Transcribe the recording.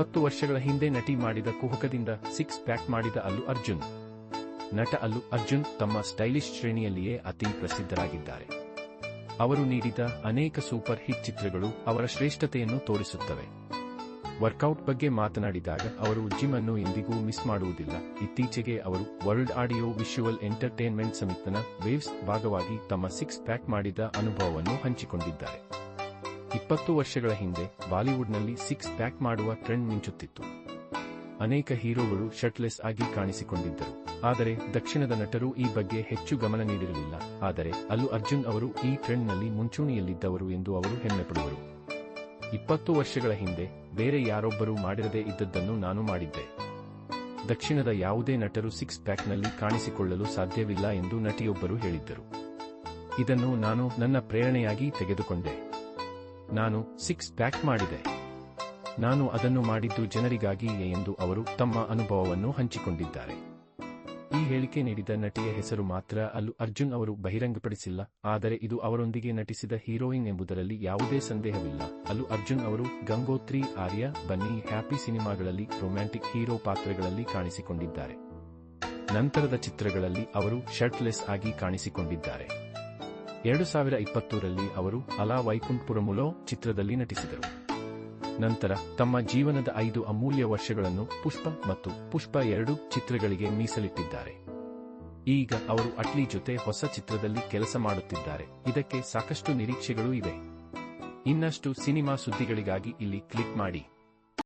ಇಪ್ಪತ್ತು ವರ್ಷಗಳ ಹಿಂದೆ ನಟಿ ಮಾಡಿದ ಕುಹಕದಿಂದ ಸಿಕ್ಸ್ ಪ್ಯಾಕ್ ಮಾಡಿದ ಅಲ್ಲು ಅರ್ಜುನ್. ನಟ ಅಲ್ಲು ಅರ್ಜುನ್ ತಮ್ಮ ಸ್ಟೈಲಿಶ್ ಶ್ರೇಣಿಯಲ್ಲಿಯೇ ಅತಿ ಪ್ರಸಿದ್ಧರಾಗಿದ್ದಾರೆ. ಅವರು ನೀಡಿದ ಅನೇಕ ಸೂಪರ್ ಹಿಟ್ ಚಿತ್ರಗಳು ಅವರ ಶ್ರೇಷ್ಠತೆಯನ್ನು ತೋರಿಸುತ್ತವೆ. ವರ್ಕೌಟ್ ಬಗ್ಗೆ ಮಾತನಾಡಿದಾಗ ಅವರು ಜಿಮ್ ಅನ್ನು ಎಂದಿಗೂ ಮಿಸ್ ಮಾಡುವುದಿಲ್ಲ. ಇತ್ತೀಚೆಗೆ ಅವರು ವರ್ಲ್ಡ್ ಆಡಿಯೋ ವಿಶುವಲ್ ಎಂಟರ್ಟೈನ್ಮೆಂಟ್ ಸಮಿತನ ವೇವ್ಸ್ ಭಾಗವಾಗಿ ತಮ್ಮ ಸಿಕ್ಸ್ ಪ್ಯಾಕ್ ಮಾಡಿದ ಅನುಭವವನ್ನು ಹಂಚಿಕೊಂಡಿದ್ದಾರೆ. ಇಪ್ಪತ್ತು ವರ್ಷಗಳ ಹಿಂದೆ ಬಾಲಿವುಡ್ನಲ್ಲಿ ಸಿಕ್ಸ್ ಪ್ಯಾಕ್ ಮಾಡುವ ಟ್ರೆಂಡ್ ಮಿಂಚುತ್ತಿತ್ತು. ಅನೇಕ ಹೀರೋಗಳು ಶರ್ಟ್ಲೆಸ್ ಆಗಿ ಕಾಣಿಸಿಕೊಂಡಿದ್ದರು. ಆದರೆ ದಕ್ಷಿಣದ ನಟರು ಈ ಬಗ್ಗೆ ಹೆಚ್ಚು ಗಮನ ನೀಡಿರಲಿಲ್ಲ. ಆದರೆ ಅಲ್ಲು ಅರ್ಜುನ್ ಅವರು ಈ ಟ್ರೆಂಡ್ನಲ್ಲಿ ಮುಂಚೂಣಿಯಲ್ಲಿದ್ದವರು ಎಂದು ಅವರು ಹೆಮ್ಮೆಪಡುವರು. ಇಪ್ಪತ್ತು ವರ್ಷಗಳ ಹಿಂದೆ ಬೇರೆ ಯಾರೊಬ್ಬರೂ ಮಾಡಿರದೇ ಇದ್ದದ್ದನ್ನು ನಾನು ಮಾಡಿದ್ದೆ. ದಕ್ಷಿಣದ ಯಾವುದೇ ನಟರು ಸಿಕ್ಸ್ ಪ್ಯಾಕ್ನಲ್ಲಿ ಕಾಣಿಸಿಕೊಳ್ಳಲು ಸಾಧ್ಯವಿಲ್ಲ ಎಂದು ನಟಿಯೊಬ್ಬರು ಹೇಳಿದ್ದರು. ಇದನ್ನು ನಾನು ನನ್ನ ಪ್ರೇರಣೆಯಾಗಿ ತೆಗೆದುಕೊಂಡೆ. ನಾನು ಸಿಕ್ಸ್ ಪ್ಯಾಕ್ ಮಾಡಿದೆ. ನಾನು ಅದನ್ನು ಮಾಡಿದ್ದು ಜನರಿಗಾಗಿಯೇ ಎಂದು ಅವರು ತಮ್ಮ ಅನುಭವವನ್ನು ಹಂಚಿಕೊಂಡಿದ್ದಾರೆ. ಈ ಹೇಳಿಕೆ ನೀಡಿದ ನಟಿಯ ಹೆಸರು ಮಾತ್ರ ಅಲ್ಲು ಅರ್ಜುನ್ ಅವರು ಬಹಿರಂಗಪಡಿಸಿಲ್ಲ, ಆದರೆ ಇದು ಅವರೊಂದಿಗೆ ನಟಿಸಿದ ಹೀರೋಯಿನ್ ಎಂಬುದರಲ್ಲಿ ಯಾವುದೇ ಸಂದೇಹವಿಲ್ಲ. ಅಲ್ಲು ಅರ್ಜುನ್ ಅವರು ಗಂಗೋತ್ರಿ, ಆರ್ಯ, ಬನ್ನಿ, ಹ್ಯಾಪಿ ಸಿನಿಮಾಗಳಲ್ಲಿ ರೊಮ್ಯಾಂಟಿಕ್ ಹೀರೋ ಪಾತ್ರಗಳಲ್ಲಿ ಕಾಣಿಸಿಕೊಂಡಿದ್ದಾರೆ. ನಂತರದ ಚಿತ್ರಗಳಲ್ಲಿ ಅವರು ಶರ್ಟ್ಲೆಸ್ ಆಗಿ ಕಾಣಿಸಿಕೊಂಡಿದ್ದಾರೆ. ಎರಡು ಸಾವಿರ ಇಪ್ಪತ್ತೂರಲ್ಲಿ ಅವರು ಅಲಾ ವೈಕುಂಠಪುರಮುಲೋ ಚಿತ್ರದಲ್ಲಿ ನಟಿಸಿದರು. ನಂತರ ತಮ್ಮ ಜೀವನದ ಐದು ಅಮೂಲ್ಯ ವರ್ಷಗಳನ್ನು ಪುಷ್ಪ ಮತ್ತು ಪುಷ್ಪ ಎರಡು ಚಿತ್ರಗಳಿಗೆ ಮೀಸಲಿಟ್ಟಿದ್ದಾರೆ. ಈಗ ಅವರು ಅಟ್ಲಿ ಜೊತೆ ಹೊಸ ಚಿತ್ರದಲ್ಲಿ ಕೆಲಸ ಮಾಡುತ್ತಿದ್ದಾರೆ. ಇದಕ್ಕೆ ಸಾಕಷ್ಟು ನಿರೀಕ್ಷೆಗಳು ಇವೆ. ಇನ್ನಷ್ಟು ಸಿನಿಮಾ ಸುದ್ದಿಗಳಿಗಾಗಿ ಇಲ್ಲಿ ಕ್ಲಿಕ್ ಮಾಡಿ.